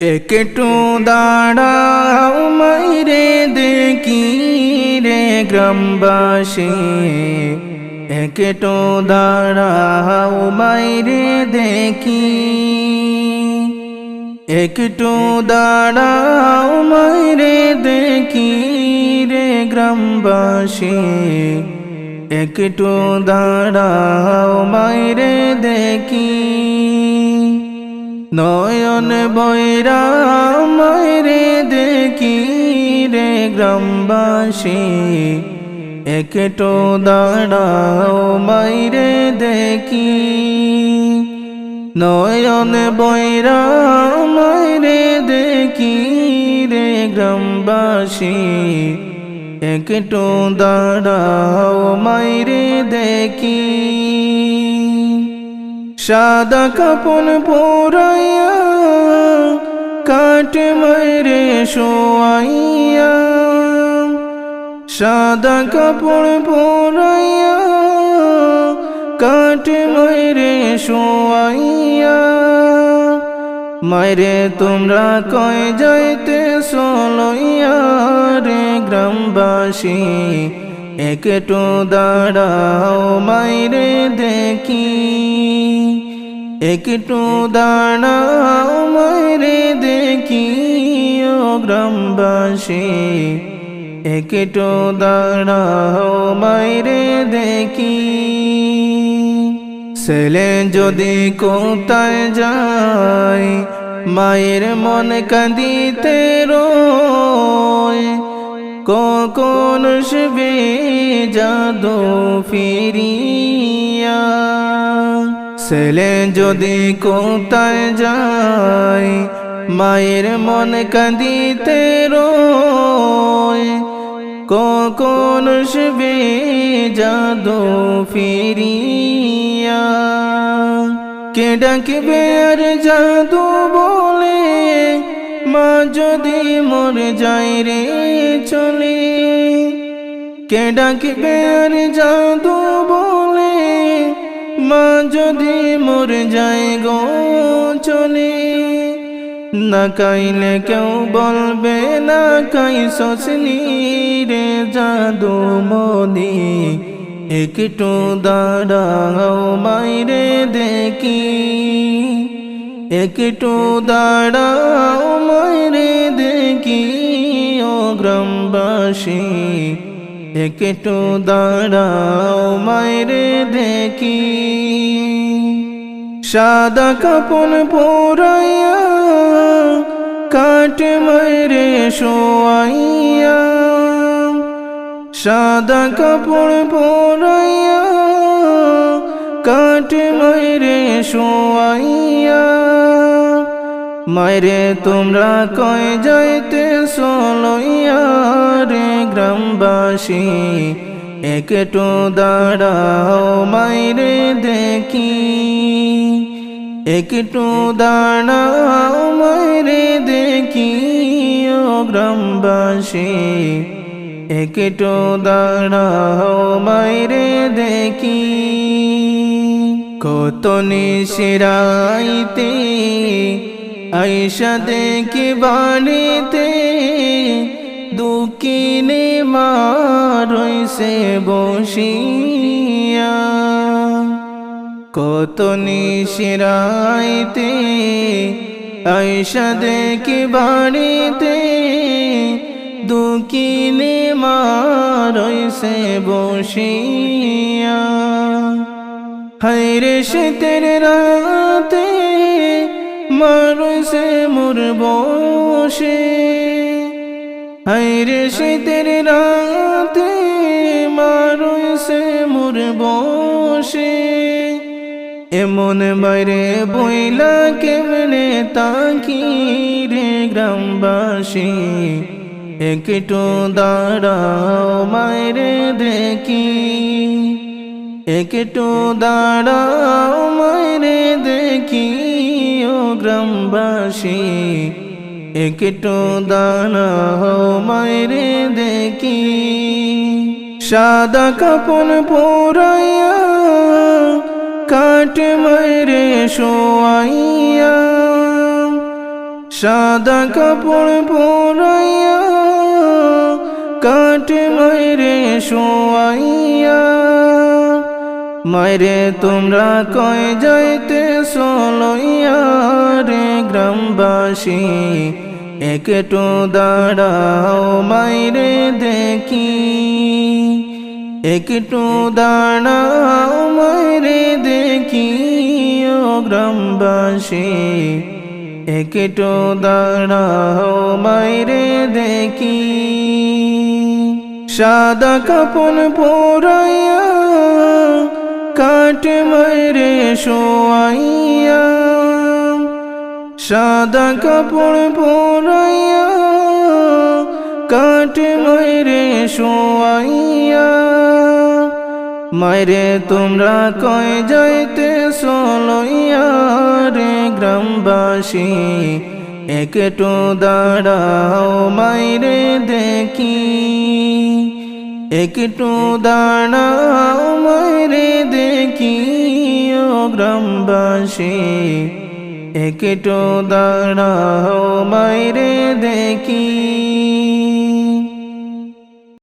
একটু দাঁড়াও মাইরে দেখি রে গ্রামবাসী। একটু দাঁড়াও মাইরে দেখি। একটু দাঁড়াও মাইরে দেখি রে গ্রামবাসী। একটু দাঁড়াও মাইরে দেখি। নয়ন বৈরা মাইরে দেখি রে গ্রামবাসী। একটু দাঁড়াও মাইরে দেখি। নয়ন বৈরা মাইরে দেখি রে গ্রামবাসী। একটু দাঁড়াও মাইরে দেখি। সাদা কাপন পোরাইয়া কাট মাইরে শোয়াইয়া, সাদা কাপড় পোরাইয়া কাট মাইরে শোয়াইয়া। মাইরে তোমরা কয় যাইতে সলইয়া রে গ্রামবাসী, একটু দাঁড়াও মাইরে দেখি। একটু দাঁড়াও মাইরে দেখি গ্রামবাসী। একটু দাঁড়াও মাইরে দেখি। ছেলে যদি কোথায় যায়, মায়ের মন কাঁদিতে রোয়। কখন শুবে জাদু ফিরিয়া ছেলে যদি কোথায় যায়, মায়ের মন কাঁদিতে রোয়। কখন শুবে জাদু ফিরিয়া? কে ডাকবে আর জাদু বলে? মা যদি মর যায় রে চলে। কে ডাকবে আর বলে মা যদি মর যায় গো চলে, না কাইলে কেউ বলবে, না কাই সসনি রে জাদু মনি, একটু দাঁড়াও মাইরে দেখি, একটু দাঁড়াও মাইরে দেখি, ও গ্রামবাসী একটু দাঁড়াও মাইরে দেখি। সাদা কাপন পোরাইয়া কাট মাইরে শোয়াইয়া। সাদা কাপড় পোরাইয়া কাট মাইরে শোয়াইয়া। মাইরে তোমরা কয় যাইতে সলইয়ারে গ্রামবাসী? একটু দাঁড়াও মাইরে দেখি। একটু দাঁড়াও মাইরে দেখি ও গ্রামবাসী। একটু দাঁড়াও মাইরে দেখি। কত নিশিরাইতে আইসা দেখি বাড়িতে দুকিনে মারইছে বসিয়া। কত নিশিরাইতে আইসা দেখি বাড়িতে দুকিনে মারইছে বসিয়া। হাইরে শীতের রাতে মারইছে মোর বসে। হাইরে শীতের রাতে মারইছে মোর বসে। এমন বাইরে বইলা কেমনে তাকি রে গ্রামবাসী? একটু দাঁড়াও মাইরে দেখি। একটু দাঁড়াও মাইরে দেখি। গ্রামবাসী, একটু দাঁড়াও মাইরে দেখি। সাদা কাপন পোরাইয়া কাট মাইরে শোয়াইয়া। সাদা কাপড় পরাইয়া কাটে মাইরে শোয়াইয়া। মাইরে তোমরা কয় যাইতে সলইয়া রে গ্রামবাসী? একটু দাঁড়াও মাইরে দেখি। একটু দাঁড়াও মাইরে দেখি ও গ্রামবাসী। একটু দাঁড়াও মাইরে দেখি। সাদা কাপন পরাইয়া কাট মাইরে শোয়াইয়া, সাদা কাপড় পরাইয়া কাট মাইরে শোয়াইয়া, মাইরে তোমরা কয় যাইতে সলইয়া রে গ্রামবাসী, একটু দাঁড়াও মাইরে দেখি, একটু দাঁড়াও মাইরে ও গ্রামবাসী একটু দাঁড়াও মাইরে দেখি।